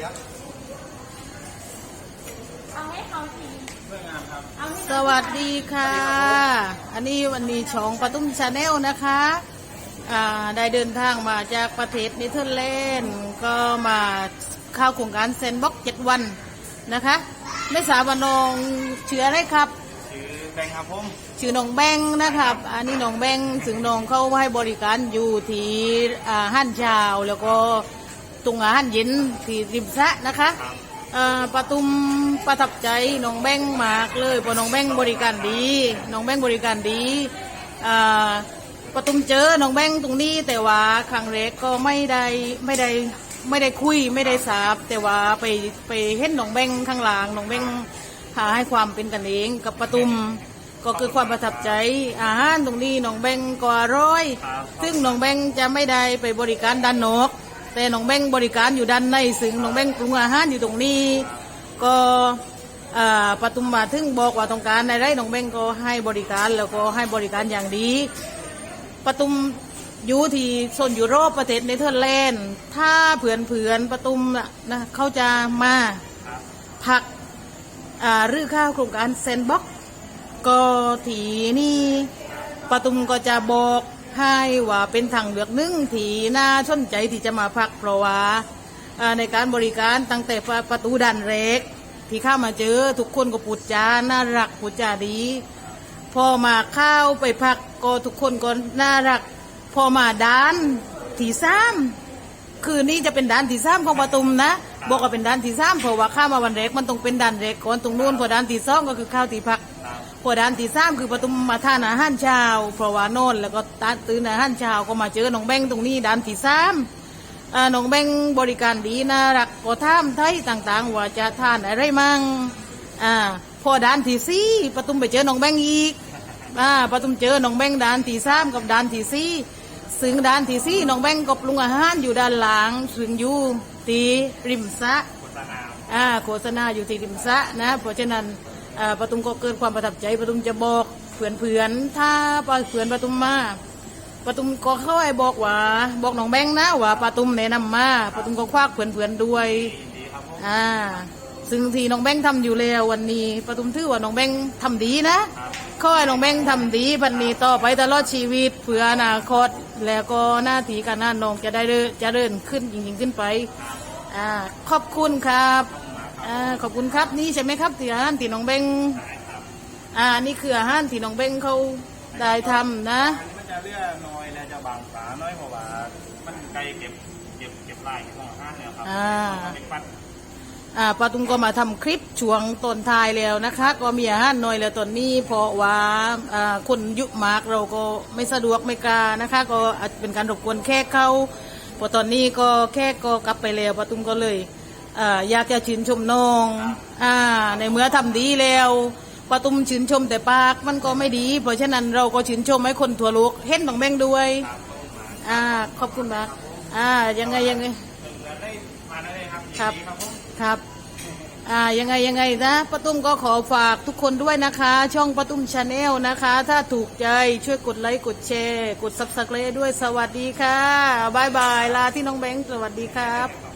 เอาให้เขาทีเอาให้สวัสดีค่ะ อันนี้วันนี้ช่องปตุ้มชาแนลนะคะอ่าได้เดินทางมาจากประเทศเนเธอร์แลนด์ก็มาเข้าโครงการเซนบ็อกเจ็ดวันนะคะ ไม่ทราบว่าน้องชื่ออะไรครับ ชื่อแบงค์ครับผมชื่อน้องแบงค์นะครับ อันนี้น้องแบงค์ถึงน้องเข้าให้บริการอยู่ที่อ่าห้านเช้าแล้วก็ ตรงอาหารเย็นที่ริมสระนะคะครับอ่าปทุมประทับใจน้องแบงค์มากเลยเพราะน้องแบงค์บริการดีน้องแบงค์บริการดีอ่าปทุมเจอน้องแบงค์ตรงนี้แต่ว่าครั้งแรกก็ไม่ได้ไม่ได้ไม่ได้คุยไม่ได้สาบ แต่ว่าไปไปเห็นน้องแบงค์ข้างหลังน้องแบงค์หาให้ความเป็นกันเองกับปทุมก็คือความประทับใจอาหารตรงนี้น้องแบงค์ก็อร่อยครับซึ่งน้องแบงค์จะไม่ได้ไปบริการด้านนอก แต่น้องแบงบริการอยู่ด้านในซึ่งน้องแบงค์ปรุงอาหารอยู่ตรงนี้ ก็อ่าปทุมมาถึงบอกว่าต้องการอะไรน้องแบงก็ให้บริการแล้วก็ให้บริการอย่างดีปทุมอยู่ที่โซนยุโรปประเทศเนเธอร์แลนด์ถ้าเผื่อนเผื่อนๆปทุมน่ะนะเขาจะมาครับพักอ่ารื้อข้าวโครงการเซนบ็อกก็ทีนี่ปทุมก็จะบอก ให้ว่าเป็นทางเลือกหนึ่งที่น่าสนใจที่จะมาพักเพราะว่าในการบริการตั้งแต่ประตูดันเล็กที่เข้ามาเจอทุกคนก็ปูดจาน่ารักปูดจาดี พอมาเข้าไปพักก็ทุกคนก็น่ารัก พอมาด้านที่สาม คืนนี้จะเป็นด่านที่สามของปทุมนะ บอกว่าเป็นด่านที่สามเพราะว่าข้ามมาวันแรกมันต้องเป็นด่านแรกก่อนตรงนู้นพอด่านที่สองก็คือข้าวที่พักครับพอด่านที่สามคือปทุมมาทานอาหารเช้าเพราะว่าโน่นแล้วก็ตาตื่นอาหารเช้าก็มาเจอน้องแบงตรงนี้ด่านที่สามน้องแบงบริการดีน่ารักก็ท่ามไทยต่างๆ ว่าจะทานอะไรมั่งอ่าพอด่านที่สี่ปทุมไปเจอน้องแบงอีกอ่าปทุมเจอน้องแบงด่านที่สามกับด่านที่สี่ ซึ่งด่านที่สี่น้องแบงก็ปรุงอาหารอยู่ด้านหลังซึ่งอยู่ทีริมสะโฆษณาอ่าโฆษณาอยู่ที่ริมสะนะเพราะฉะนั้นอ่าปทุมก็เกิดความประทับใจปทุมจะบอกเพื่อนๆถ้าเพื่อนปทุมมาปทุมก็เข้าไอ้บอกว่า บอกน้องแบงนะว่าปทุมแนะนำมาปทุมก็ควักเพื่อนๆด้วยดีครับผมอ่าซึ่งที่น้องแบงค์ทำอยู่แล้ววันนี้ปทุมถือว่าน้องแบงค์ทำดีนะครับ ขอให้น้องแบงค์ทำดีพันนี้ต่อไปตลอดชีวิตเพื่ออนาคต แล้วก็หน้าที่การงานน้องจะได้เดินจะเดินขึ้นยิ่งๆขึ้นไปอ่าขอบคุณครับอ่าขอบคุณครับนี่ใช่ไหมครับที่อาหารที่น้องเบงอ่านี่คืออาหารที่น้องเบงเขาได้ทำนะอันนี้มันจะเลือน้อยและจะบางฝาน้อยเพราะว่ามันไกลเก็บเก็บเก็บลายของอาหารเนี่ยครับอ่าเป็นปัด อ่าปาตุงก็มาทำคลิปช่วงตอนท้ายแล้วนะคะ ก็มีอาหารน้อยแล้วตอนนี้เพราะว่าอ่าคนยุมากเราก็ไม่สะดวกไม่กล้านะคะ ก็อาจเป็นการรบกวนแค่เขาพอตอนนี้ก็แค่ก็กลับไปแล้วปาตุงก็เลยอ่าอยากจะชื่นชมน้องอ่าในเมื่อทำดีแล้วปาตุมชื่นชมแต่ปากมันก็ไม่ดี เพราะฉะนั้นเราก็ชื่นชมให้คนทั่วโลกเห็นน้องแบงด้วย อ่าขอบคุณมากอ่ายังไงยังไง มาได้เลยครับครับ ยินดีครับผม ครับ อ่า ยังไงยังไงนะป้าตุ้มก็ขอฝากทุกคนด้วยนะคะ ช่องป้าตุ้มชาแนลนะคะ ถ้าถูกใจช่วยกดไลค์กดแชร์ กดซับสไครต์ด้วยสวัสดีค่ะบายบายลาที่น้องแบงค์สวัสดีครับ